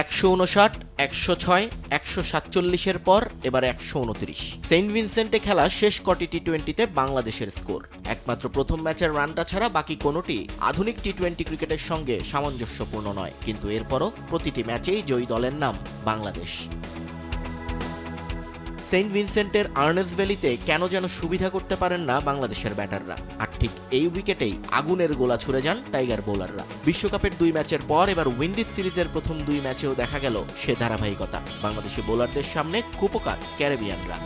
একশো উনষাট একশো ছয়, একশো সাতচল্লিশের পর, এবার একশো উনত্রিশ। সেন্ট ভিনসেন্টে খেলা শেষ কটি টি টোয়েন্টিতে বাংলাদেশের স্কোর। একমাত্র প্রথম ম্যাচের রানটা ছাড়া বাকি কোনোটি আধুনিক টি টোয়েন্টি ক্রিকেটের সঙ্গে সামঞ্জস্যপূর্ণ নয়। কিন্তু এরপরও প্রতিটি ম্যাচেই জয়ী দলের নাম বাংলাদেশ। সেন্ট ভিনসেন্টের আর্নেস ভ্যালিতে কেন যেন সুবিধা করতে পারেন না বাংলাদেশের ব্যাটাররা? আর ঠিক এই উইকেটেই আগুনের গোলা ছুড়ে যান টাইগার বোলাররা। বিশ্বকাপের দুই ম্যাচের পর এবার উইন্ডিজ সিরিজের প্রথম দুই ম্যাচেও দেখা গেল সে ধারাবাহিকতা। বাংলাদেশি বোলারদের সামনে কুপকার ক্যারিবিয়ানরা।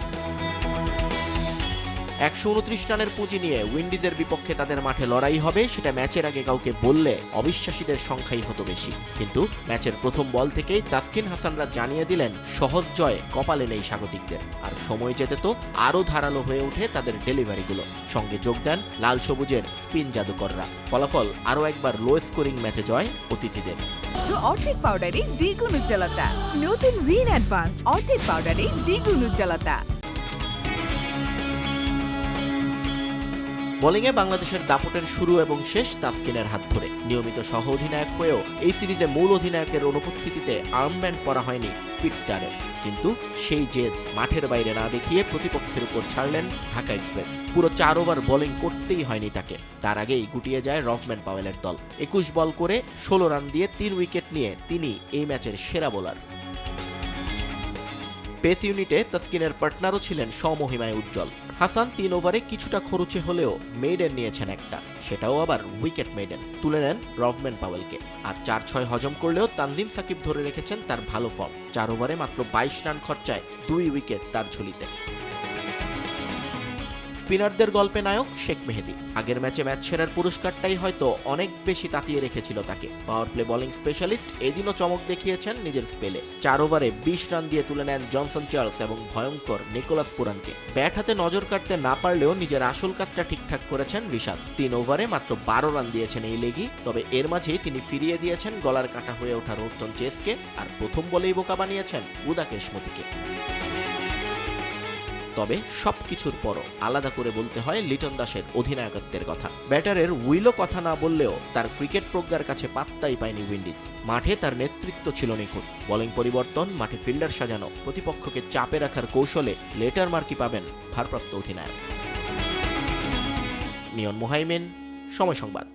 একশো উনত্রিশ রানের পুঁজি নিয়ে উইন্ডিজের বিপক্ষে তাদের মাঠে লড়াই হবে, সেটা ম্যাচের আগে কাউকে বললে অবিশ্বাসীদের সংখ্যাই হতো বেশি। কিন্তু ম্যাচের প্রথম বল থেকেই তাসকিন হাসানরা জানিয়ে দিলেন, সহজ জয় কপালে নেই স্বাগতিকদের। আর সময় যেতে তো আরও ধারালো হয়ে ওঠে তাদের ডেলিভারিগুলো। সঙ্গে যোগ দেন লাল সবুজের স্পিন জাদুকররা। ফলাফল আরও একবার লো স্কোরিং ম্যাচে জয় অতিথিদের। অর্ধেক পাউডারে দ্বিগুণ উজ্জ্বলতা। নতুন রিন অ্যাডভান্সড অর্ধেক পাউডারে দ্বিগুণ উজ্জ্বলতা। বোলিংয়ে বাংলাদেশের দাপটের শুরু এবং শেষ তাসকিনের হাত ধরে। নিয়মিত সহ অধিনায়ক হয়েও এই সিরিজে মূল অধিনায়কের অনুপস্থিতিতে আর্মব্যান্ড পরা হয়নি স্পিড স্টারের। কিন্তু সেই জেদ মাঠের বাইরে না দেখিয়ে প্রতিপক্ষের উপর ছাড়লেন ঢাকা এক্সপ্রেস। পুরো চার ওভার বোলিং করতেই হয়নি তাকে। তার আগেই গুটিয়ে যায় রফম্যান পাওয়েলের দল। একুশ বল করে ষোলো রান দিয়ে তিন উইকেট নিয়ে তিনি এই ম্যাচের সেরা বোলার। পেস ইউনিটে তাস্কিনের পার্টনারও ছিলেন স্বমহিমায় উজ্জ্বল। হাসান তিন ওভারে কিছুটা খরচে হলেও মেইডেন নিয়েছেন একটা। সেটাও আবার উইকেট মেইডেন। তুলে নেন রবম্যান পাওয়েলকে। আর চার ছয় হজম করলেও তানজিম সাকিব ধরে রেখেছেন তার ভালো ফর্ম। চার ওভারে মাত্র বাইশ রান খরচায় দুই উইকেট তার ঝুলিতে। স্পিনারদের গল্পে নায়ক শেখ মেহেদি। আগের ম্যাচে ম্যাচ সেরার পুরস্কারটাই হয়তো অনেক বেশি তাতিয়ে রেখেছিল তাকে। পাওয়ার প্লে বোলিং স্পেশালিস্ট এদিনও চমক দেখিয়েছেন নিজের স্পেলে। চার ওভারে বিশ রান দিয়ে তুলে নেন জনসন চার্লস এবং ভয়ঙ্কর নিকোলাস পুরানকে। ব্যাট হাতে নজর কাটতে না পারলেও নিজের আসল কাজটা ঠিকঠাক করেছেন ঋষাদ তিন ওভারে মাত্র বারো রান দিয়েছেন এই লেগি, তবে এর মাঝেই তিনি ফিরিয়ে দিয়েছেন গলার কাটা হয়ে ওঠা রোস্টন চেসকে, আর প্রথম বলেই বোকা বানিয়েছেন উদাকেশ মতিকে। তবে সবকিছুর পরও আলাদা করে বলতে হয় লিটন দাসের অধিনায়কত্বের কথা। ব্যাটারের উইলও কথা না বললেও তার ক্রিকেট প্রজ্ঞার কাছে পাত্তাই পায়নি উইন্ডিজ। মাঠে তার নেতৃত্ব ছিল নিখুঁত। বোলিং পরিবর্তন, মাঠে ফিল্ডার সাজানো, প্রতিপক্ষকে চাপে রাখার কৌশলে লেটার মার্কি পাবেন ভারপ্রাপ্ত অধিনায়ক। নিয়ন মোহাইমেন, সময় সংবাদ।